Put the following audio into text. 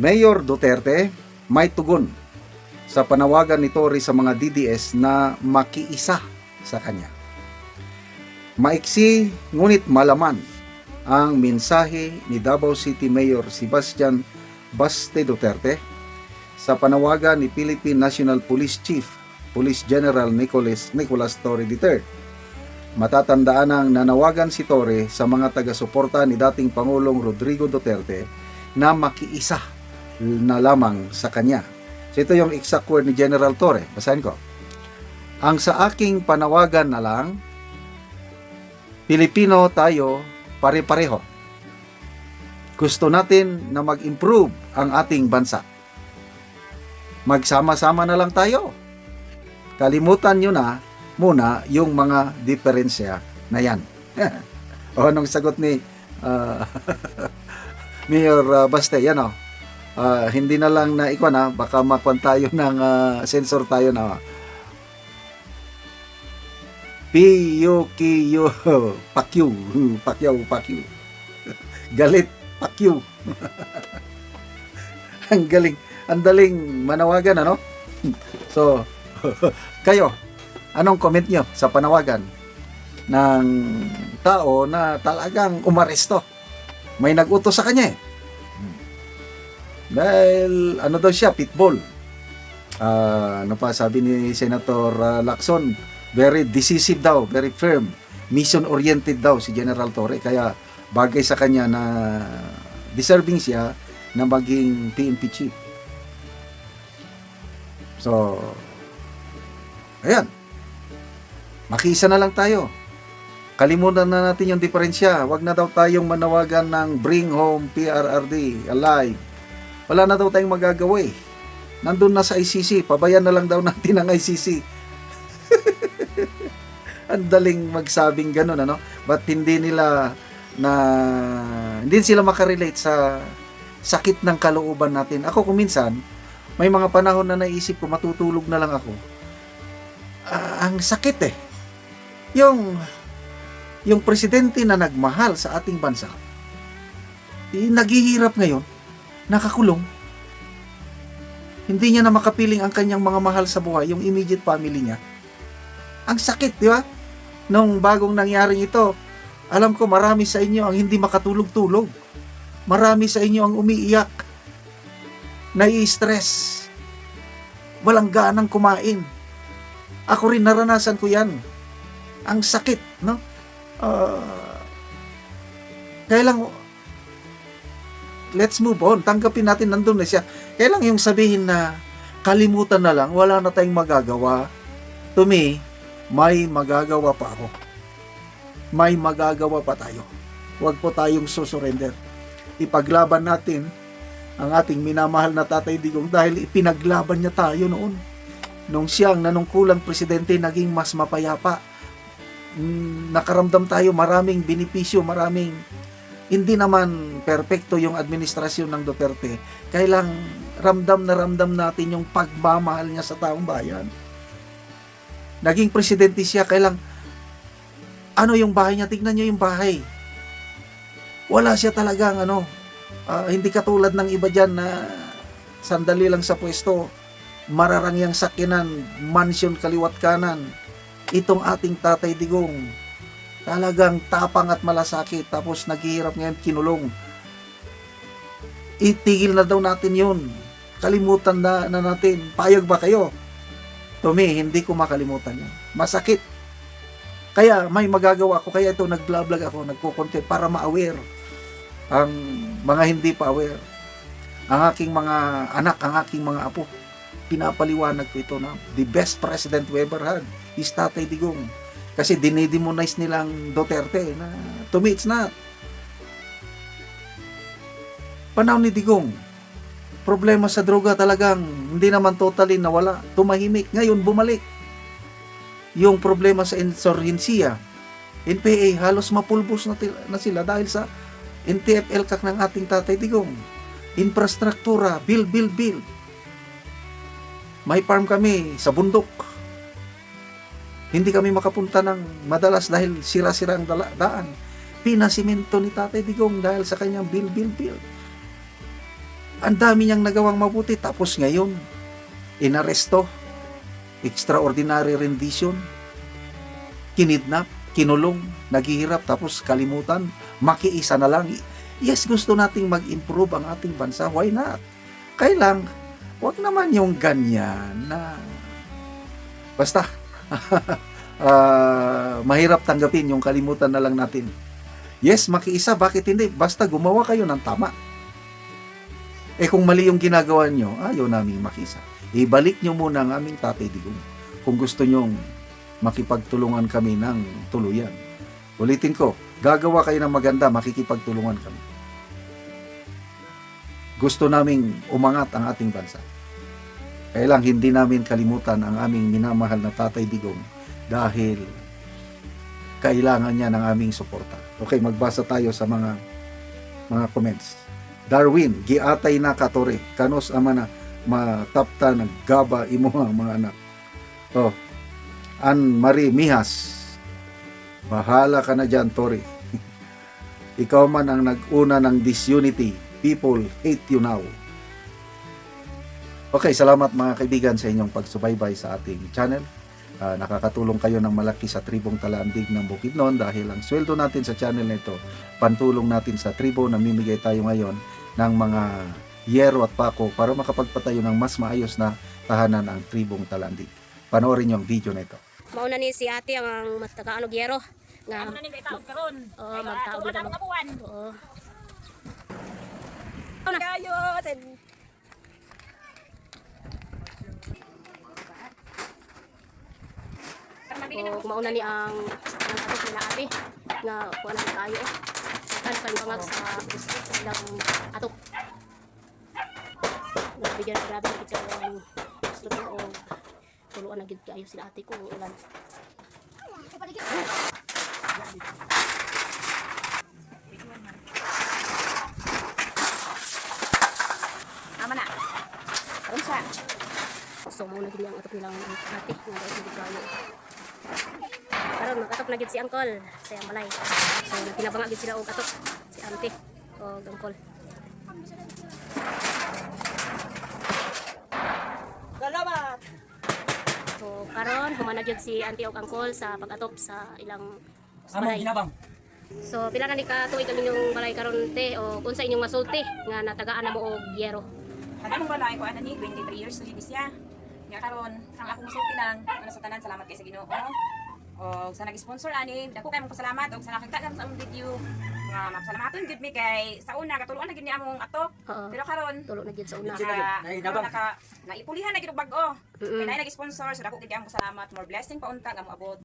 Mayor Duterte may tugon sa panawagan ni Tory sa mga DDS na makiisa sa kanya. Maiksi ngunit malaman ang mensahe ni Davao City Mayor Sebastian Baste Duterte sa panawagan ni Philippine National Police Chief Police General Nicholas, Nicholas Torre III. Matatandaan ang nanawagan si Torre sa mga taga-suporta ni dating Pangulong Rodrigo Duterte na makiisa na lamang sa kanya. So ito yung exact word ni General Torre. Basahin ko. Ang sa aking panawagan na lang, Pilipino tayo pare-pareho. Gusto natin na mag-improve ang ating bansa. Magsama-sama na lang tayo. Kalimutan nyo na muna yung mga diferensya na yan. o anong sagot ni ah, Mayor uh, Baste, yan o. Ah, hindi na lang na ikaw na, baka makuan tayo ng ah, sensor tayo na P-U-Q-U Pakyu Pakyaw Pakyu Galit Pakyu Ang galing Ang daling manawagan ano? So Kayo Anong comment nyo sa panawagan ng tao na talagang umaresto? May nag-utos sa kanya eh dahil ano daw siya pitbull Ah, ano pa sabi ni Senator ah, Lacson very decisive daw, very firm, mission oriented daw si General Torre kaya bagay sa kanya na deserving siya na maging PNP chief. So ayan. Makisa na lang tayo. Kalimutan na natin yung diferensya. Huwag na daw tayong manawagan ng bring home PRRD alive. Wala na daw tayong magagawa eh. Nandun na sa ICC. Pabayan na lang daw natin ang ICC. Ang daling magsabing ganun, ano? But hindi nila na hindi sila makarelate sa sakit ng kalooban natin. Ako kung minsan, may mga panahon na naisip ko matutulog na lang ako. Ah, ang sakit eh. Yung yung presidente na nagmahal sa ating bansa, eh, naghihirap ngayon, nakakulong. Hindi niya na makapiling ang kanyang mga mahal sa buhay, yung immediate family niya. Ang sakit, di ba? Nung bagong nangyaring ito, alam ko marami sa inyo ang hindi makatulog-tulog. Marami sa inyo ang umiiyak. Nai-stress. Walang ganang kumain. Ako rin naranasan ko yan. Ang sakit, no? Ah, kaya lang, let's move on. Tanggapin natin nandun na siya. Kaya lang yung sabihin na kalimutan na lang, wala na tayong magagawa. To me, may magagawa pa ako. May magagawa pa tayo. Huwag po tayong susurrender. Ipaglaban natin ang ating minamahal na Tatay Digong dahil ipinaglaban niya tayo noon. Nung siyang nanungkulang presidente, naging mas mapayapa. Mm, Nakaramdam tayo maraming benepisyo, maraming hindi naman perpekto yung administrasyon ng Duterte. Kailang ramdam na ramdam natin yung pagmamahal niya sa taong bayan naging presidente siya, kailang ano yung bahay niya, tignan niyo yung bahay. Wala siya talagang ano, ah, hindi katulad ng iba dyan na sandali lang sa pwesto, mararangyang sakinan, mansion kaliwat kanan. Itong ating tatay digong, talagang tapang at malasakit, tapos naghihirap ngayon, kinulong. Itigil na daw natin yun. Kalimutan na, na natin. Payag ba kayo? To me, hindi ko makalimutan yun. Masakit. Kaya may magagawa ko. Kaya ito, nag-vlog ako, nagko-content para ma-aware ang mga hindi pa aware. Ang aking mga anak, ang aking mga apo. Pinapaliwanag ko ito na the best president we ever had is Tatay Digong. Kasi dinidemonize nilang Duterte na to me it's not. Panahon ni Digong, problema sa droga talagang hindi naman totally nawala. Tumahimik. Ngayon, bumalik. Yung problema sa insurgensiya, NPA, halos mapulbos na, na sila dahil sa NTFL kak ng ating tatay digong. Infrastruktura, build, build, build. May farm kami sa bundok. Hindi kami makapunta ng madalas dahil sira-sira ang dala- daan. Pinasimento ni Tatay Digong dahil sa kanyang build, build, build Ang dami niyang nagawang mabuti tapos ngayon inaresto, extraordinary rendition, kinidnap, kinulong, naghihirap tapos kalimutan, makiisa na lang. Yes, gusto nating mag-improve ang ating bansa. Why not? Kailang, wag naman yung ganyan na basta ah, mahirap tanggapin yung kalimutan na lang natin. Yes, makiisa. Bakit hindi? Basta gumawa kayo ng tama. Eh kung mali yung ginagawa nyo, ayaw namin makisa. Ibalik nyo muna ang aming tatay digong. Kung gusto nyong makipagtulungan kami ng tuluyan. Ulitin ko, gagawa kayo ng maganda, makikipagtulungan kami. Gusto naming umangat ang ating bansa. Kaya lang hindi namin kalimutan ang aming minamahal na tatay digong dahil kailangan niya ng aming suporta. Okay, magbasa tayo sa mga mga comments. Darwin, giatay na katore, kanos ama na matapta naggaba imo ang mga anak. Oh, Ann Marie Mihas, bahala ka na dyan, Tori. Ikaw man ang nag-una ng disunity. People hate you now. Okay, salamat mga kaibigan sa inyong pagsubaybay sa ating channel. Ah, nakakatulong kayo ng malaki sa tribong Talandig ng Bukidnon dahil ang sweldo natin sa channel na ito, pantulong natin sa tribo na mimigay tayo ngayon ng mga yero at pako para makapagpatayo ng mas maayos na tahanan ang tribong Talandig. Panoorin niyo ang video na ito. Mauna ni si ate ang matagaano gyero nga Ano na ni taon karon? Oo, magtaog na oo. Kayo, So, mauna ni ang ang ato nila ate nga kuan na tayo eh. Kan kan bangag sa gusto sa silang atok. Nabigyan na grabe kita ang gusto ko o tuluan na gid kayo sila ate ko ulan. Tama na. Unsa? So mauna gid ang atok nilang ate nga daw gid kayo. Nakatok na gid si uncle sa balay. So nagpinabanga gid sila og atok si auntie o uncle. Salamat. So karon humana gyud si auntie og uncle sa pag-atop sa ilang Among ginabang. So pila na ni ka tuig kami yung balay karon te o unsa inyong masulti nga natagaan na mo og yero. Ano mong balay ko ano ni 23 years na siya. Nga karon ang akong sulti lang ano sa tanan salamat kay sa Ginoo. O sa nag-sponsor ani, dako kay mong pasalamat og sa nakita sa among video. Nga mapasalamaton gid mi kay sa una katuluan na gid ni among atok. Oo. Pero karon Tulo na gyud sa una. Gyud, naka, naipulihan na gid og bag-o. Kay na nag-sponsor so dako gid ang salamat more blessing pa unta nga moabot.